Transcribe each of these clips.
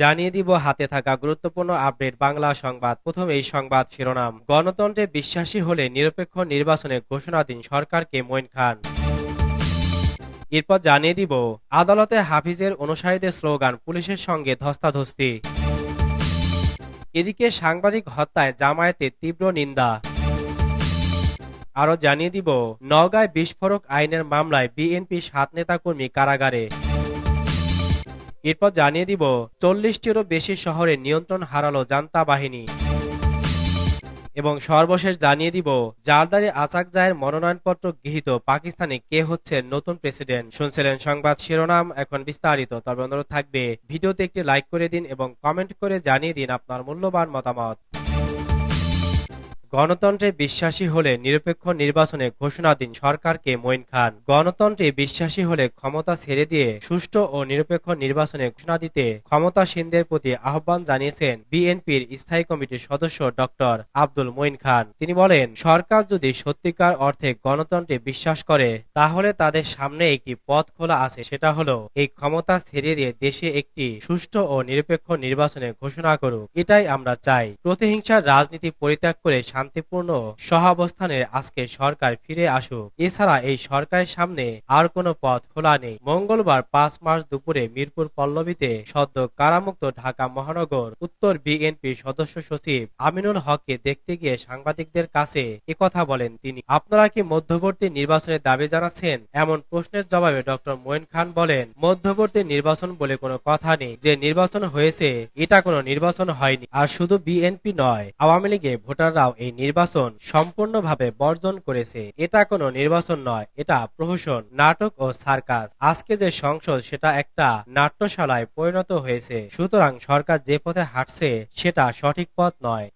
জানিয়ে দিব হাতে থাকা গুরুত্বপূর্ণ আপডেট বাংলা সংবাদ। প্রথম এই সংবাদ শিরোনাম। গণতন্ত্রে বিশ্বাসী হলে নিরপেক্ষ নির্বাচনে ঘোষণা দিন সরকারকে মঈন খান। এরপর জানিয়ে দিব, আদালতে হাফিজের অনুসারীদের স্লোগান, পুলিশের সঙ্গে ধস্তাধস্তি। এদিকে সাংবাদিক হত্যায় জামায়াতের তীব্র নিন্দা। আরও জানিয়ে দিব, নওগাঁয় বিস্ফোরক আইনের মামলায় বিএনপি সাত নেতাকর্মী কারাগারে। এরপর জানিয়ে দিব, চল্লিশটিরও বেশি শহরে নিয়ন্ত্রণ হারালো জান্তা বাহিনী। এবং সর্বশেষ জানিয়ে দিব, জারদারে আসাক জায়ের মনোনয়নপত্র গৃহীত পাকিস্তানে কে হচ্ছে নতুন প্রেসিডেন্ট? শুনছিলেন সংবাদ শিরোনাম, এখন বিস্তারিত। তবে অনুরোধ থাকবে, ভিডিওতে একটি লাইক করে দিন এবং কমেন্ট করে জানিয়ে দিন আপনার মূল্যবান মতামত। গণতন্ত্রে বিশ্বাসী হলে নিরপেক্ষ নির্বাচনে ঘোষণা দিন সরকারকে মঈন খান। গণতন্ত্রে বিশ্বাসী হলে ক্ষমতা ছেড়ে দিয়ে সুষ্ঠু ও নিরপেক্ষ নির্বাচনে ঘোষণা দিতে ক্ষমতাসীনদের প্রতি আহ্বান জানিয়েছেন বিএনপির স্থায়ী কমিটির সদস্য ডক্টর আব্দুল মঈন খান। তিনি বলেন, সরকার যদি সত্যিকার অর্থে গণতন্ত্রে বিশ্বাস করে, তাহলে তাদের সামনে একটি পথ খোলা আছে। সেটা হলো, এই ক্ষমতা ছেড়ে দিয়ে দেশে একটি সুষ্ঠু ও নিরপেক্ষ নির্বাচনে ঘোষণা করুক। এটাই আমরা চাই। প্রতিহিংসার রাজনীতি পরিত্যাগ করে শান্তিপূর্ণ সহাবস্থানের আজকে সরকার ফিরে আসুক। এছাড়া এই সরকারের সামনে আর কোনো পথ খোলা নেই। মঙ্গলবার পাঁচ মার্চ দুপুরে মিরপুর পল্লবীতে সদ্য কারামুক্ত ঢাকা মহানগর উত্তর বিএনপির সদস্য সচিব আমিনুল হককে দেখতে গিয়ে সাংবাদিকদের কাছে একথা বলেন তিনি। আপনারা কি মধ্যবর্তী নির্বাচনের দাবি জানাচ্ছেন? এমন প্রশ্নের জবাবে ডক্টর মোয়েন খান বলেন, মধ্যবর্তী নির্বাচন বলে কোনো কথা নেই। যে নির্বাচন হয়েছে, এটা কোনো নির্বাচন হয়নি। আর শুধু বিএনপি নয়, আওয়ামী লীগে ভোটাররাও এই নির্বাচন সম্পূর্ণভাবে বর্জন করেছে। এটা কোনো নির্বাচন নয়, এটা প্রহসন, নাটক ও সার্কাস। আজকে যে সংসদ, সেটা একটা নাট্যশালায় পরিণত হয়েছে। সুতরাং সরকার যে পথে হাঁটছে, সেটা সঠিক পথ নয়।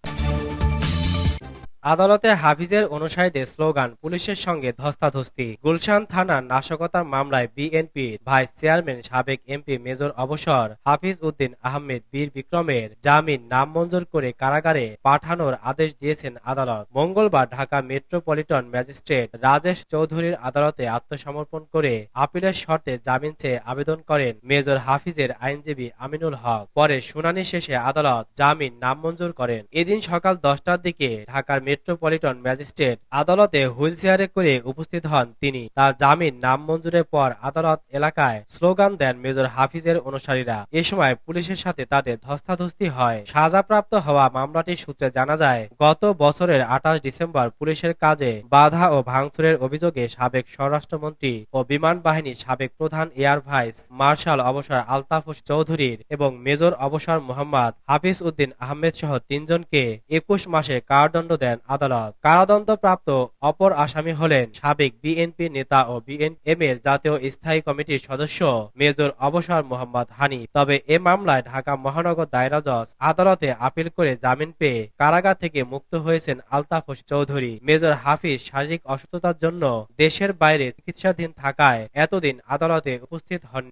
আদালতে হাফিজের অনুসারীদের স্লোগান, পুলিশের সঙ্গে ধস্তাধস্তি। গুলশান থানার নাশকতার মামলায় বিএনপির ভাইস চেয়ারম্যান সাবেক এমপি মেজর অবসর হাফিজ উদ্দিন আহমেদ বীর বিক্রমের জামিন নামঞ্জুর করে কারাগারে পাঠানোর আদেশ দিয়েছেন আদালত। মঙ্গলবার ঢাকা মেট্রোপলিটন ম্যাজিস্ট্রেট রাজেশ চৌধুরীর আদালতে আত্মসমর্পণ করে আপিলের শর্তে জামিন চেয়ে আবেদন করেন মেজর হাফিজের আইনজীবী আমিনুল হক। পরে শুনানি শেষে আদালত জামিন নামঞ্জুর করেন। এদিন সকাল দশটার দিকে ঢাকার মেট্রোপলিটন ম্যাজিস্ট্রেট আদালতে হুইল চেয়ারে করে উপস্থিত হন তিনি। তার জামিন নামঞ্জুরের পর আদালত এলাকায় স্লোগান দেন মেজর হাফিজের অনুসারীরা। এ সময় পুলিশের সাথে তাদের ধস্তাধস্তি হয়। সাজাপ্রাপ্ত হওয়া মামলাটির সূত্রে জানা যায়, গত বছরের আঠাশ ডিসেম্বর পুলিশের কাজে বাধা ও ভাঙচুরের অভিযোগে সাবেক স্বরাষ্ট্রমন্ত্রী ও বিমান বাহিনীর সাবেক প্রধান এয়ার ভাইস মার্শাল অবসর আলতাফ চৌধুরীর এবং মেজর অবসর মোহাম্মদ হাফিজ উদ্দিন আহমেদ সহ তিনজনকে একুশ মাসে কারাদণ্ড দেন আদালত কারাদণ্ডপ্রাপ্ত অপর আসামি হলেন সাবেক বিএনপি নেতা ও বিএনএম এর জাতীয় স্থায়ী কমিটির সদস্য মেজর অবসর মোহাম্মদ হানি। তবে এ মামলায় ঢাকা মহানগর দায়রা জজ আদালতে আপিল করে জামিন পেয়ে কারাগার থেকে মুক্ত হয়েছেন আলতাফ চৌধুরী। মেজর হাফিজ শারীরিক অসুস্থতার জন্য দেশের বাইরে চিকিৎসাধীন থাকায় এতদিন আদালতে উপস্থিত হন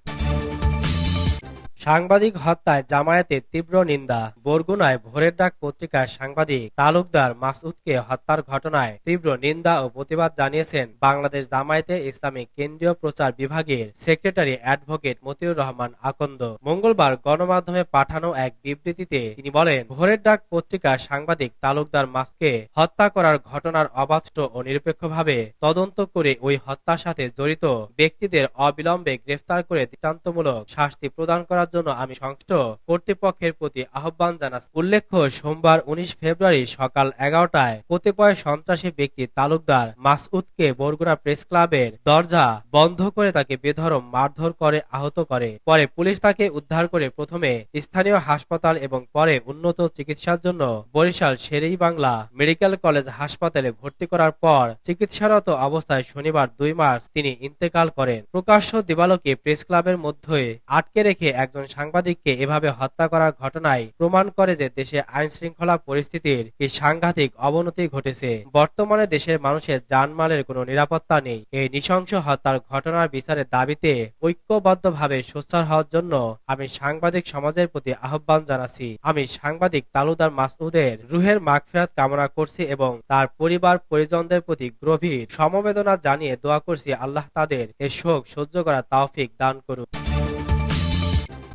সাংবাদিক হত্যায় জামায়াতের তীব্র নিন্দা। বরগুনায় ভোরের ডাক পত্রিকার সাংবাদিক তালুকদার মাসুদকে হত্যার ঘটনায় তীব্র নিন্দা ও প্রতিবাদ জানিয়েছেন বাংলাদেশ জামায়াতে ইসলামিক কেন্দ্রীয় প্রচার বিভাগের সেক্রেটারি অ্যাডভোকেট মতিউর রহমান আকন্দ। মঙ্গলবার গণমাধ্যমে পাঠানো এক বিবৃতিতে তিনি বলেন, ভোরের ডাক পত্রিকার সাংবাদিক তালুকদার মাসকে হত্যা করার ঘটনার অবাধ ও নিরপেক্ষভাবে তদন্ত করে ওই হত্যার সাথে জড়িত ব্যক্তিদের অবিলম্বে গ্রেফতার করে দৃষ্টান্তমূলক শাস্তি প্রদান করার জন্য আমি সংশ্লিষ্ট কর্তৃপক্ষের প্রতি আহ্বান জানাচ্ছি। উল্লেখ্য, সোমবার উনিশ ফেব্রুয়ারি সকাল এগারোটায় কতিপয় সন্ত্রাসী ব্যক্তি তালুকদার মাসউদকে বরগুনা প্রেস ক্লাবের দরজা বন্ধ করে তাকে বেধরম মারধর করে আহত করে। পরে পুলিশ তাকে উদ্ধার করে প্রথমে স্থানীয় হাসপাতাল এবং পরে উন্নত চিকিৎসার জন্য বরিশাল শেরেই বাংলা মেডিকেল কলেজ হাসপাতালে ভর্তি করার পর চিকিৎসারত অবস্থায় শনিবার দুই মার্চ তিনি ইন্তেকাল করেন। প্রকাশ্য দিবালোকে প্রেস ক্লাবের মধ্যে আটকে রেখে একজন একজন সাংবাদিককে এভাবে হত্যা করার ঘটনায় প্রমাণ করে যে দেশে আইন শৃঙ্খলা পরিস্থিতির কি সাংঘাতিক অবনতি ঘটেছে। বর্তমানে দেশের মানুষের জানমালের কোনো নিরাপত্তা নেই। এই নৃশংস হত্যার ঘটনার বিচারের দাবিতে ঐক্যবদ্ধভাবে সোচ্চার হওয়ার জন্য আমি সাংবাদিক সমাজের প্রতি আহ্বান জানাচ্ছি। আমি সাংবাদিক তালুদার মাসুদের রুহের মাগফিরাত কামনা করছি এবং তার পরিবার, পরিজনদের প্রতি গভীর সমবেদনা জানিয়ে দোয়া করছি। আল্লাহ তাদের এ শোক সহ্য করা তাওফিক দান করুন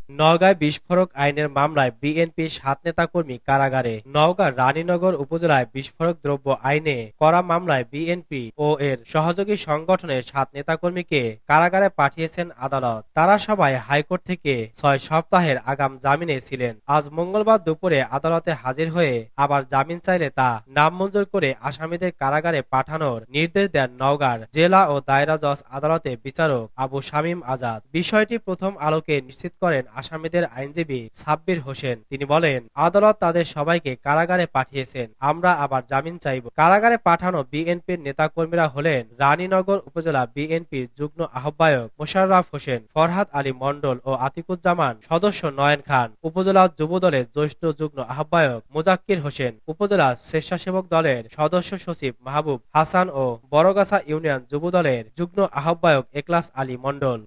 নওগাঁয় বিস্ফোরক আইনের মামলায় বিএনপির সাত নেতাকর্মী কারাগারে। নওগাঁ রানীনগর উপজেলায় বিস্ফোরক দ্রব্য আইনে করা মামলায় বিএনপি ও এর সহযোগী সংগঠনের সাত নেতাকর্মীকে কারাগারে পাঠিয়েছেন আদালত। তারা সবাই হাইকোর্ট থেকে ছয় সপ্তাহের আগাম জামিনে ছিলেন। আজ মঙ্গলবার দুপুরে আদালতে হাজির হয়ে আবার জামিন চাইলে তা নামঞ্জুর করে আসামিদের কারাগারে পাঠানোর নির্দেশ দেন নওগাঁর জেলা ও দায়রা জজ আদালতে বিচারক আবু শামীম আজাদ। বিষয়টি প্রথম আলোকে নিশ্চিত করেন আসামিদের আইনজীবী সাব্বির হোসেন। তিনি বলেন, আদালত তাদের সবাইকে কারাগারে পাঠিয়েছেন। আমরা আবার জামিন চাইব। কারাগারে পাঠানো বিএনপির নেতাকর্মীরা হলেন রানীনগর উপজেলা বিএনপির যুগ্ম আহ্বায়ক মোশাররফ হোসেন, ফরহাদ আলী মণ্ডল ও আতিকুজ্জামান, সদস্য নয়ন খান। উপজেলা যুবদলের জ্যেষ্ঠ যুগ্ম আহ্বায়ক মোজাক্কির হোসেন, উপজেলা স্বেচ্ছাসেবক দলের সদস্য সচিব মাহবুব হাসান ও বড়গাছা ইউনিয়ন যুবদলের যুগ্ম আহ্বায়ক একলাস আলী মণ্ডল।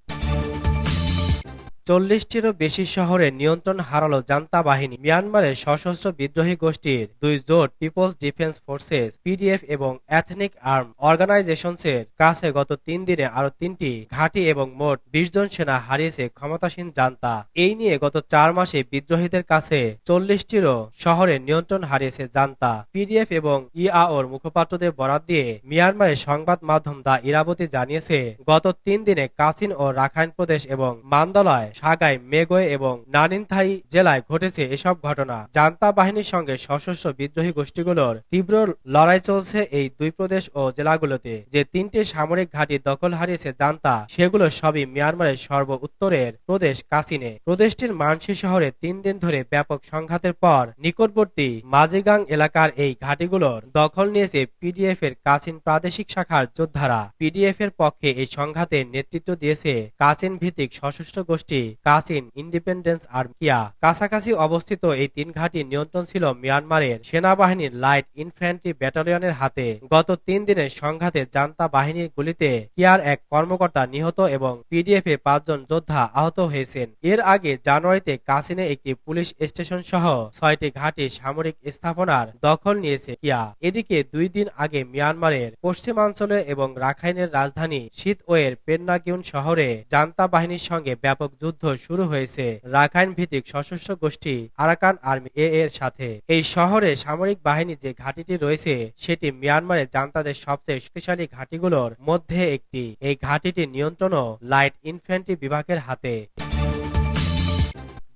চল্লিশটিরও বেশি শহরে নিয়ন্ত্রণ হারালো জান্তা বাহিনী মিয়ানমারের সশস্ত্র বিদ্রোহী গোষ্ঠীর দুই জোট পিপলস ডিফেন্স ফোর্সেস, পিডিএফ এবং এথনিক আর্ম অর্গানাইজেশনসের কাছে গত তিন দিনে আরও তিনটি ঘাঁটি এবং মোট বিশ জন সেনা হারিয়েছে ক্ষমতাসীন জান্তা এই নিয়ে গত চার মাসে বিদ্রোহীদের কাছে চল্লিশটিরও শহরে নিয়ন্ত্রণ হারিয়েছে জান্তা পিডিএফ এবং ইআওর মুখপাত্রদের বরাত দিয়ে মিয়ানমারের সংবাদ মাধ্যম দা ইরাবতী জানিয়েছে, গত তিন দিনে কাসিন ও রাখাইন প্রদেশ এবং মান্দালয় সাগাই মেগোয় এবং নানিনথাই জেলায় ঘটেছে এসব ঘটনা। জান্তা বাহিনীর সঙ্গে সশস্ত্র বিদ্রোহী গোষ্ঠীগুলোর তীব্র লড়াই চলছে এই দুই প্রদেশ ও জেলাগুলোতে। যে তিনটি সামরিক ঘাঁটি দখল হারিয়েছে জান্তা, সেগুলো সবই মিয়ানমারের সর্ব উত্তরের প্রদেশ কাসিনে। প্রদেশটির মানসি শহরে তিন দিন ধরে ব্যাপক সংঘাতের পর নিকটবর্তী মাজিগাং এলাকার এই ঘাঁটিগুলোর দখল নিয়েছে পিডিএফ এর কাচিন প্রাদেশিক শাখার যোদ্ধারা। পিডিএফ এর পক্ষে এই সংঘাতে নেতৃত্ব দিয়েছে কাচিন ভিত্তিক সশস্ত্র গোষ্ঠী কাচিন ইন্ডিপেন্ডেন্স আর্মিয়া কাছাকাছি অবস্থিত এই তিন ঘাঁটি নিয়ন্ত্রণ ছিল মিয়ানমারের সেনাবাহিনীর লাইট ইনফ্যান্ট্রি ব্যাটালিয়নের হাতে। গত তিন দিনের সংঘাতে জান্তা বাহিনীর গুলিতে কিয়ার এক কর্মকর্তা নিহত এবং পিডিএফ এ পাঁচজন যোদ্ধা আহত হয়েছেন। এর আগে জানুয়ারিতে কাসিনে একটি পুলিশ স্টেশন সহ ছয়টি ঘাঁটি সামরিক স্থাপনার দখল নিয়েছে কিয়া। এদিকে দুই দিন আগে মিয়ানমারের পশ্চিমাঞ্চলে এবং রাখাইনের রাজধানী শীতওয়ের পেন্নাগিউন শহরে জান্তা বাহিনীর সঙ্গে ব্যাপক যুদ্ধ শুরু হয়েছে রাখাইন ভিত্তিক সশস্ত্র গোষ্ঠী আরাকান আর্মি এ এর সাথে। এই শহরে সামরিক বাহিনী যে ঘাঁটিটি রয়েছে, সেটি মিয়ানমারের জান্তাদের সবচেয়ে শক্তিশালী ঘাঁটিগুলোর মধ্যে একটি। এই ঘাঁটিটির নিয়ন্ত্রণও লাইট ইনফ্যান্ট্রি বিভাগের হাতে।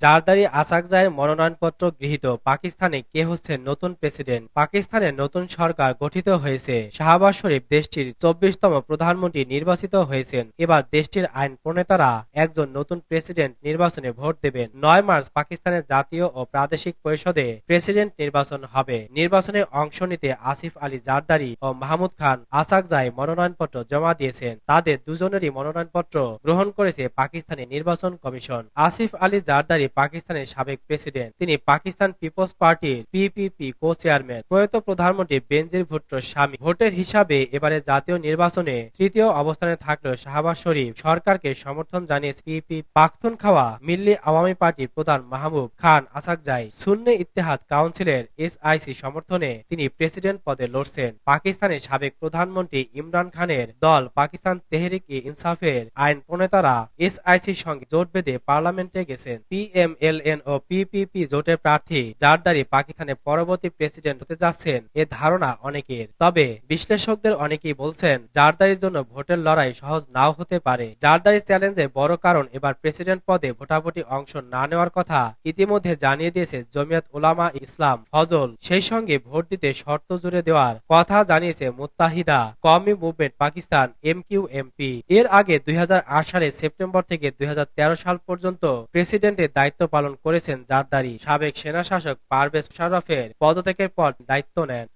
জারদারি আসাকজায়ের মনোনয়নপত্র গৃহীত। পাকিস্তানে কে হচ্ছেন নতুন প্রেসিডেন্ট? পাকিস্তানের নতুন সরকার গঠিত হয়েছে। শাহবাজ শরীফ দেশটির চব্বিশতম প্রধানমন্ত্রী নির্বাচিত হয়েছেন। এবার দেশটির আইন প্রণেতারা একজন নতুন প্রেসিডেন্ট নির্বাচনে ভোট দেবেন। নয় মার্চ পাকিস্তানের জাতীয় ও প্রাদেশিক পরিষদে প্রেসিডেন্ট নির্বাচন হবে। নির্বাচনে অংশ নিতে আসিফ আলী জারদারি ও মাহমুদ খান আসাকজাই মনোনয়নপত্র জমা দিয়েছেন। তাদের দুজনেরই মনোনয়নপত্র গ্রহণ করেছে পাকিস্তানি নির্বাচন কমিশন। আসিফ আলী জারদারি পাকিস্তানের সাবেক প্রেসিডেন্ট। তিনি পাকিস্তান পিপলস পার্টির পিপিপি কো চেয়ারম্যান প্রয়াত প্রধানমন্ত্রী বেনজির ভুট্টোর স্বামী। ভোটের হিসাবে এবারে জাতীয় নির্বাচনে তৃতীয় অবস্থানে থাকলেও শাহবাজ শরীফ। সরকারকে সমর্থন জানিয়েছে পিপি পাখতুন খাওয়া মিল্লি আওয়ামী পার্টির প্রধান মাহবুব খান আসাকজাই। সুন্নি ইত্তেহাদ কাউন্সিলের এসআইসি সমর্থনে তিনি প্রেসিডেন্ট পদে লড়ছেন। পাকিস্তানের সাবেক প্রধানমন্ত্রী ইমরান খানের দল পাকিস্তান তেহরিক ইনসাফের আইন প্রণেতারা এসআইসির সঙ্গে জোট বেঁধে পার্লামেন্টে গেছেন। পিএমএলএন ও পিপিপি জোটের প্রার্থী জারদারি পাকিস্তানের পরবর্তী প্রেসিডেন্ট হতে যাচ্ছেন, এ ধারণা অনেকের। তবে বিশ্লেষকদের অনেকেই বলছেন জারদারির জন্য ভোটের লড়াই সহজ নাও হতে পারে। জারদারি চ্যালেঞ্জে বড় কারণ এবার প্রেসিডেন্ট পদে ভোটাভুটি অংশ না নেওয়ার কথা ইতিমধ্যে জানিয়ে দিয়েছে জমিয়ত উলামা ইসলাম ফজল। সেই সঙ্গে ভোট দিতে শর্ত জুড়ে দেওয়ার কথা জানিয়েছে Muttahida Qaumi movement Pakistan M Q M P এর আগে দুই হাজার আট সালে সেপ্টেম্বর থেকে দুই হাজার তেরো সাল পর্যন্ত প্রেসিডেন্টের দায়িত্ব পালন করেছেন জারদারি সাবেক সেনাশাসক পারভেজ শরফের পদত্যাগের পর দায়িত্ব নেন।